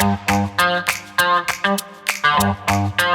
Thank you.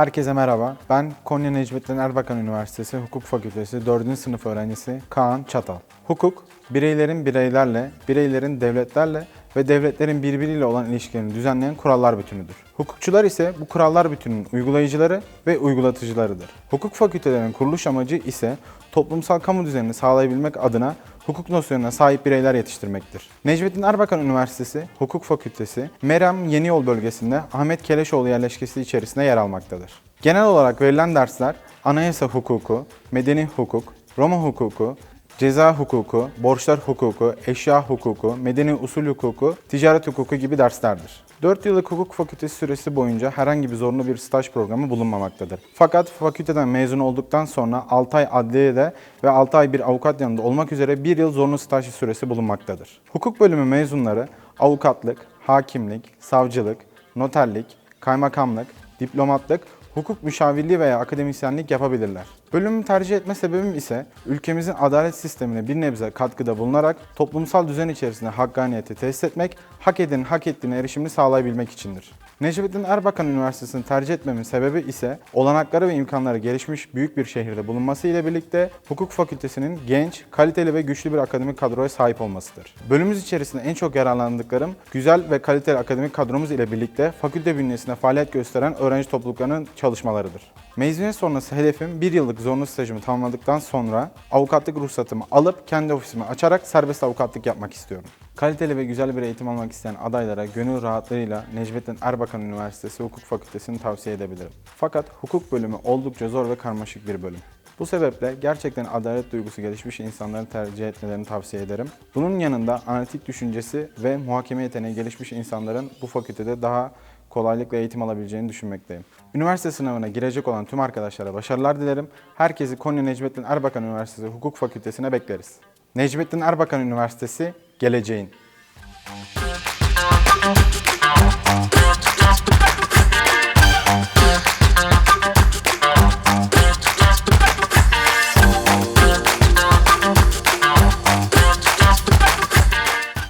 Herkese merhaba. Ben Konya Necmettin Erbakan Üniversitesi Hukuk Fakültesi 4. sınıf öğrencisi Kaan Çatal. Hukuk, bireylerin bireylerle, bireylerin devletlerle ve devletlerin birbiriyle olan ilişkilerini düzenleyen kurallar bütünüdür. Hukukçular ise bu kurallar bütününün uygulayıcıları ve uygulatıcılarıdır. Hukuk fakültelerinin kuruluş amacı ise toplumsal kamu düzenini sağlayabilmek adına hukuk nosyonuna sahip bireyler yetiştirmektir. Necmettin Erbakan Üniversitesi Hukuk Fakültesi, Meram Yeniyol bölgesinde Ahmet Keleşoğlu yerleşkesi içerisinde yer almaktadır. Genel olarak verilen dersler anayasa hukuku, medeni hukuk, Roma hukuku, ceza hukuku, borçlar hukuku, eşya hukuku, medeni usul hukuku, ticaret hukuku gibi derslerdir. 4 yıllık hukuk fakültesi süresi boyunca herhangi bir zorunlu bir staj programı bulunmamaktadır. Fakat fakülteden mezun olduktan sonra 6 ay adliyede ve 6 ay bir avukat yanında olmak üzere 1 yıl zorunlu staj süresi bulunmaktadır. Hukuk bölümü mezunları avukatlık, hakimlik, savcılık, noterlik, kaymakamlık, diplomatlık, hukuk müşavirliği veya akademisyenlik yapabilirler. Bölümü tercih etme sebebim ise ülkemizin adalet sistemine bir nebze katkıda bulunarak toplumsal düzen içerisinde hakkaniyeti tesis etmek, hak edenin hak ettiğine erişimini sağlayabilmek içindir. Necmettin Erbakan Üniversitesi'ni tercih etmemin sebebi ise olanakları ve imkanları gelişmiş büyük bir şehirde bulunması ile birlikte hukuk fakültesinin genç, kaliteli ve güçlü bir akademik kadroya sahip olmasıdır. Bölümümüz içerisinde en çok yararlandıklarım güzel ve kaliteli akademik kadromuz ile birlikte fakülte bünyesinde faaliyet gösteren öğrenci topluluklarının çalışmalarıdır. Mezuniyet sonrası hedefim bir yıllık zorunlu stajımı tamamladıktan sonra avukatlık ruhsatımı alıp kendi ofisimi açarak serbest avukatlık yapmak istiyorum. Kaliteli ve güzel bir eğitim almak isteyen adaylara gönül rahatlığıyla Necmettin Erbakan Üniversitesi Hukuk Fakültesini tavsiye edebilirim. Fakat hukuk bölümü oldukça zor ve karmaşık bir bölüm. Bu sebeple gerçekten adalet duygusu gelişmiş insanları tercih etmelerini tavsiye ederim. Bunun yanında analitik düşüncesi ve muhakeme yeteneği gelişmiş insanların bu fakültede daha kolaylıkla eğitim alabileceğini düşünmekteyim. Üniversite sınavına girecek olan tüm arkadaşlara başarılar dilerim. Herkesi Konya Necmettin Erbakan Üniversitesi Hukuk Fakültesine bekleriz. Necmettin Erbakan Üniversitesi geleceğin.